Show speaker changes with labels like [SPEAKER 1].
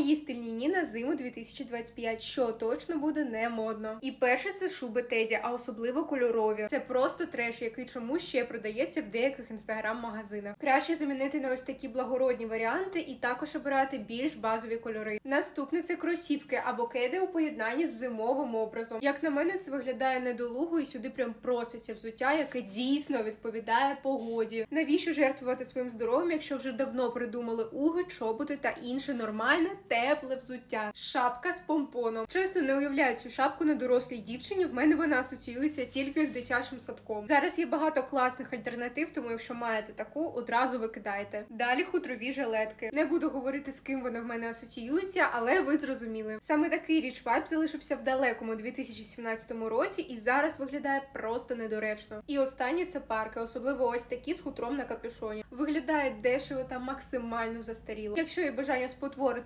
[SPEAKER 1] Мої стильні ні на зиму 2025, що точно буде не модно. І перше це шуби Теді, а особливо кольорові. Це просто треш, який чомусь ще продається в деяких інстаграм-магазинах. Краще замінити на ось такі благородні варіанти і також обирати більш базові кольори. Наступне це кросівки або кеди у поєднанні з зимовим образом. Як на мене, це виглядає недолуго і сюди прям проситься взуття, яке дійсно відповідає погоді. Навіщо жертвувати своїм здоров'ям, якщо вже давно придумали уги, чоботи та інше нормальне, тепле взуття? Шапка з помпоном. Чесно, не уявляю цю шапку на дорослій дівчині. В мене вона асоціюється тільки з дитячим садком. Зараз є багато класних альтернатив, тому якщо маєте таку, одразу викидайте. Далі хутрові жилетки. Не буду говорити з ким вони в мене асоціюються, але ви зрозуміли. Саме такий річ вайб залишився в далекому 2017 році і зараз виглядає просто недоречно. І останні це парки, особливо ось такі з хутром на капюшоні. Виглядає дешево та максимально застаріло. Якщо є бажання спотворити